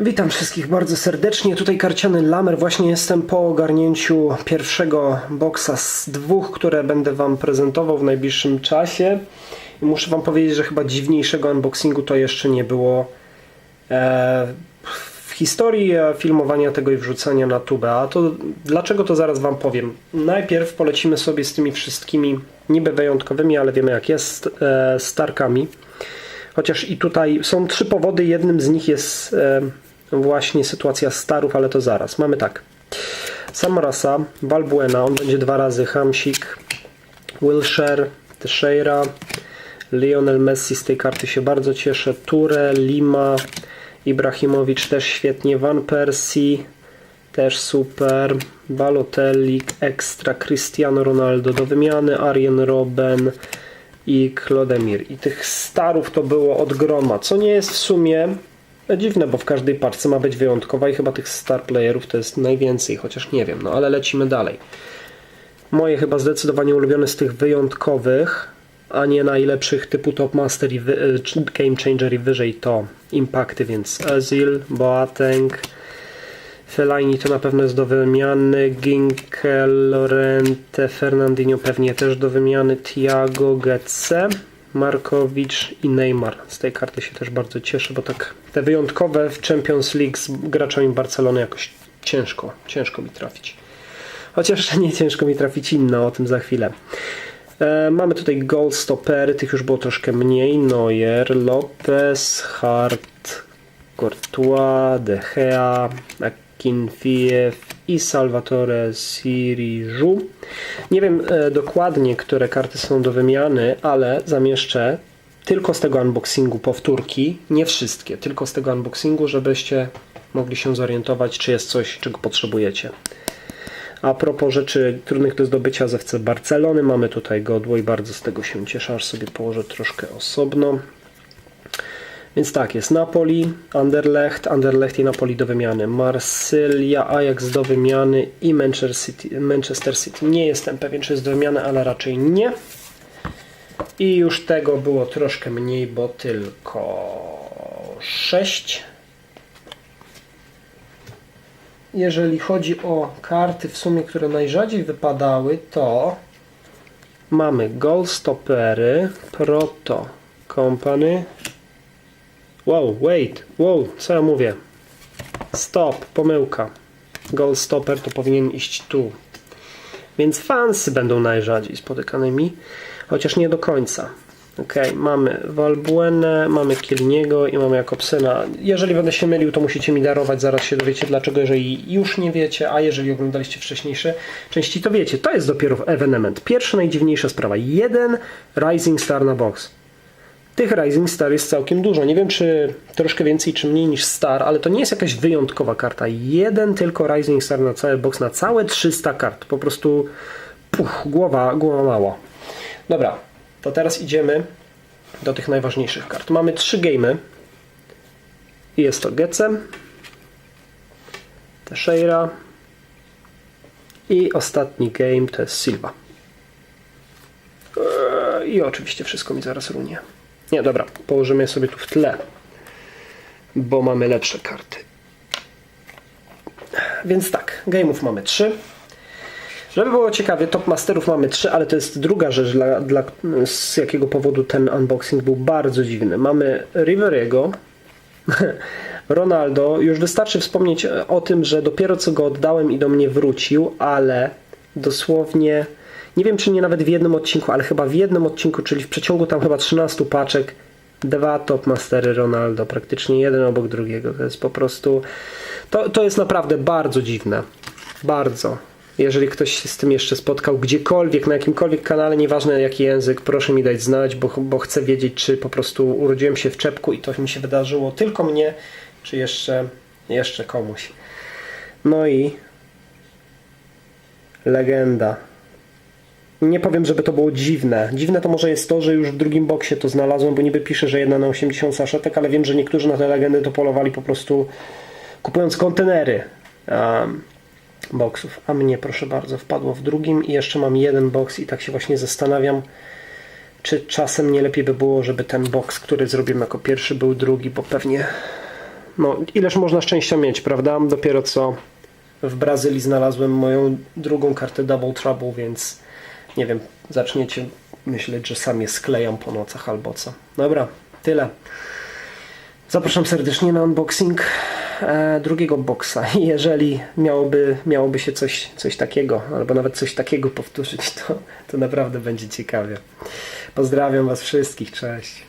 Witam wszystkich bardzo serdecznie. Tutaj karciany Lamer. Właśnie jestem po ogarnięciu pierwszego boksa z dwóch, które będę Wam prezentował w najbliższym czasie. I muszę Wam powiedzieć, że chyba dziwniejszego unboxingu to jeszcze nie było e, w historii e, filmowania tego i wrzucania na tubę. A to dlaczego to zaraz Wam powiem. Najpierw polecimy sobie z tymi wszystkimi niby wyjątkowymi, ale wiemy jak jest, e, starkami. Chociaż i tutaj są trzy powody. Jednym z nich jest e, właśnie sytuacja starów, ale to zaraz. Mamy tak. Samorasa, Valbuena, on będzie dwa razy, Hamsik, Wilshire, Teixeira, Lionel Messi z tej karty się bardzo cieszę, Ture, Lima, Ibrahimowicz też świetnie, Van Persie też super, Balotelli, Extra, Cristiano Ronaldo do wymiany, Arjen Robben i Klodemir. I tych starów to było od groma, co nie jest w sumie dziwne, bo w każdej parce ma być wyjątkowa i chyba tych star playerów to jest najwięcej, chociaż nie wiem, no ale lecimy dalej. Moje chyba zdecydowanie ulubione z tych wyjątkowych, a nie najlepszych typu Top Master i wy, czy Game Changer i wyżej to Impakty, więc Ezil, Boateng, Fellaini to na pewno jest do wymiany, Ginkel, Lorente, Fernandinho pewnie też do wymiany, Thiago, Getze, Markowicz i Neymar. Z tej karty się też bardzo cieszę, bo tak te wyjątkowe w Champions League z graczami Barcelony jakoś ciężko, ciężko mi trafić. Chociaż nie ciężko mi trafić inne, o tym za chwilę. E, mamy tutaj goal stopery, tych już było troszkę mniej. Neuer, Lopez, Hart, Courtois, De Gea, Akinfiev i Salvatore Sirigu. Nie wiem e, dokładnie, które karty są do wymiany, ale zamieszczę tylko z tego unboxingu powtórki, nie wszystkie, tylko z tego unboxingu, żebyście mogli się zorientować, czy jest coś, czego potrzebujecie. A propos rzeczy trudnych do zdobycia z FC Barcelony, mamy tutaj godło i bardzo z tego się cieszę, aż sobie położę troszkę osobno. Więc tak, jest Napoli, Anderlecht, Anderlecht i Napoli do wymiany, Marsylia, Ajax do wymiany i Manchester City. Manchester City. Nie jestem pewien, czy jest do wymiany, ale raczej nie. I już tego było troszkę mniej, bo tylko 6. Jeżeli chodzi o karty w sumie, które najrzadziej wypadały, to mamy Goal Stoppery, Proto Company. Wow, wait, wow, co ja mówię? Stop, pomyłka. Goal Stopper to powinien iść tu. Więc fansy będą najrzadziej spotykanymi, chociaż nie do końca. Ok, mamy Valbuenę, mamy Kielniego i mamy Jakobsena. Jeżeli będę się mylił, to musicie mi darować, zaraz się dowiecie dlaczego, jeżeli już nie wiecie, a jeżeli oglądaliście wcześniejsze części, to wiecie, to jest dopiero evenement. Pierwsza najdziwniejsza sprawa. Jeden Rising Star na box. Tych Rising Star jest całkiem dużo. Nie wiem, czy troszkę więcej, czy mniej niż Star, ale to nie jest jakaś wyjątkowa karta. Jeden tylko Rising Star na cały box, na całe 300 kart. Po prostu puch, głowa, głowa mała. Dobra, to teraz idziemy do tych najważniejszych kart. Mamy trzy gamey. Jest to Getze, Teixeira i ostatni game to jest Silva. Eee, I oczywiście wszystko mi zaraz runie. Nie, dobra, położymy je sobie tu w tle, bo mamy lepsze karty. Więc tak, gameów mamy trzy. Żeby było ciekawie, Top Masterów mamy trzy, ale to jest druga rzecz, dla, dla, z jakiego powodu ten unboxing był bardzo dziwny. Mamy Riveriego, Ronaldo. Już wystarczy wspomnieć o tym, że dopiero co go oddałem i do mnie wrócił, ale dosłownie, nie wiem czy nie nawet w jednym odcinku, ale chyba w jednym odcinku, czyli w przeciągu tam chyba 13 paczek, dwa Top Mastery Ronaldo, praktycznie jeden obok drugiego. To jest po prostu, to, to jest naprawdę bardzo dziwne. Bardzo. Jeżeli ktoś się z tym jeszcze spotkał gdziekolwiek, na jakimkolwiek kanale, nieważne jaki język, proszę mi dać znać, bo, bo chcę wiedzieć, czy po prostu urodziłem się w czepku i to mi się wydarzyło tylko mnie, czy jeszcze, jeszcze komuś. No i legenda. Nie powiem, żeby to było dziwne. Dziwne to może jest to, że już w drugim boksie to znalazłem, bo niby pisze, że jedna na 80 saszetek, ale wiem, że niektórzy na te legendy to polowali po prostu kupując kontenery. Um, boksów, a mnie proszę bardzo wpadło w drugim i jeszcze mam jeden boks i tak się właśnie zastanawiam czy czasem nie lepiej by było, żeby ten boks, który zrobimy jako pierwszy był drugi, bo pewnie no ileż można szczęścia mieć, prawda? Dopiero co w Brazylii znalazłem moją drugą kartę Double Trouble, więc nie wiem, zaczniecie myśleć, że sam je sklejam po nocach albo co. Dobra, tyle. Zapraszam serdecznie na unboxing e, drugiego boxa. Jeżeli miałoby, miałoby się coś, coś takiego, albo nawet coś takiego powtórzyć, to, to naprawdę będzie ciekawie. Pozdrawiam Was wszystkich, cześć.